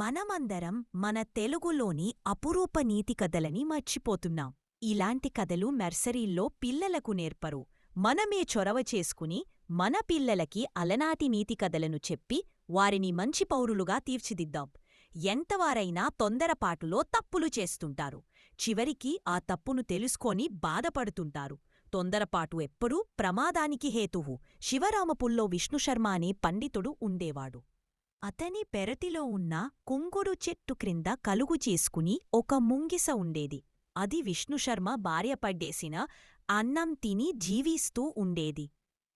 మనమందరం మన తెలుగులోని అపురూప నీతి కథలని మర్చిపోతున్నాం. ఇలాంటి కథలు నర్సరీల్లో పిల్లలకు నేర్పరు. మనమే చొరవ చేసుకుని మన పిల్లలకి అలనాటి నీతి కథలను చెప్పి వారిని మంచి పౌరులుగా తీర్చిదిద్దాం. ఎంతవారైనా తొందరపాటులో తప్పులు చేస్తుంటారు. చివరికి ఆ తప్పును తెలుసుకొని బాధపడుతుంటారు. తొందరపాటు ఎప్పుడూ ప్రమాదానికి హేతువు. శివరామపుల్లో విష్ణుశర్మ అనే పండితుడు ఉండేవాడు. అతని పెరటిలో ఉన్న కుంగుడు చెట్టు క్రింద కలుగు చేసుకుని ఒక ముంగిస ఉండేది. అది విష్ణుశర్మ భార్య పడ్డేసిన అన్నం తిని జీవిస్తూ ఉండేది.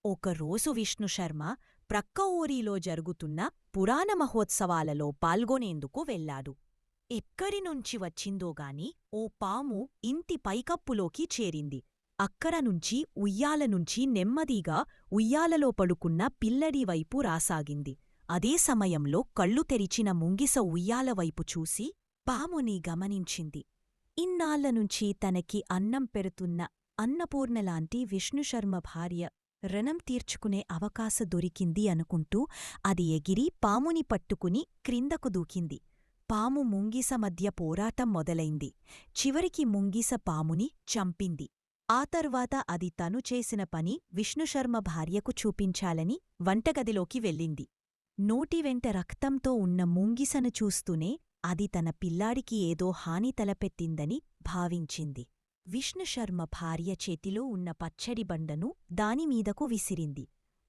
ఒకరోజు విష్ణుశర్మ ప్రక్క ఊరిలో జరుగుతున్న పురాణ మహోత్సవాలలో పాల్గొనేందుకు వెళ్ళాడు. ఎక్కడినుంచి వచ్చిందోగాని ఓ పాము ఇంటి పైకప్పులోకి చేరింది. అక్కడ నుంచి ఉయ్యాల నుంచి నెమ్మదిగా ఉయ్యాలలో పడుకున్న పిల్లడి వైపు రాసాగింది. అదే సమయంలో కళ్ళు తెరిచిన ముంగిస ఉయ్యాలవైపు చూసి పాముని గమనించింది. ఇన్నాళ్ళనుంచి తనకి అన్నం పెడుతున్న అన్నపూర్ణలాంటి విష్ణుశర్మ భార్య రణం తీర్చుకునే అవకాశ దొరికింది అనుకుంటూ అది ఎగిరి పాముని పట్టుకుని క్రిందకు దూకింది. పాము ముంగిస మధ్య పోరాటం మొదలైంది. చివరికి ముంగిస పాముని చంపింది. ఆ తర్వాత అది తను చేసిన పని విష్ణుశర్మ భార్యకు చూపించాలని వంటగదిలోకి వెళ్ళింది. నోటి వెంట రక్తంతో ఉన్న ముంగిసను చూస్తూనే అది తన పిల్లాడికి ఏదో హాని తలపెట్టిందని భావించింది. విష్ణుశర్మ భార్య చేతిలో ఉన్న పచ్చడి బండను దానిమీదకు విసిరింది.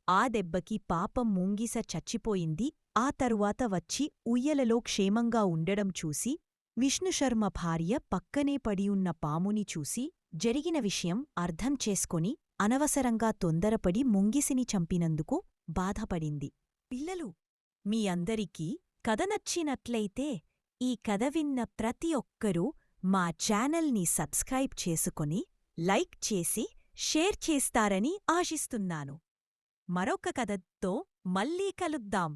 ఆ దెబ్బకి పాపం ముంగిస చచ్చిపోయింది. ఆ తరువాత వచ్చి ఉయ్యలలో క్షేమంగా ఉండడం చూసి విష్ణుశర్మ భార్య పక్కనే పడియున్న పాముని చూసి జరిగిన విషయం అర్థం చేసుకొని అనవసరంగా తొందరపడి ముంగిసిని చంపినందుకు బాధపడింది. పిల్లలు మీ అందరికీ కథ నచ్చినట్లయితే ఈ కథ విన్న ప్రతి ఒక్కరూ మా ఛానల్ని సబ్స్క్రైబ్ చేసుకొని లైక్ చేసి షేర్ చేస్తారని ఆశిస్తున్నాను. మరొక కథతో మళ్ళీ కలుద్దాం.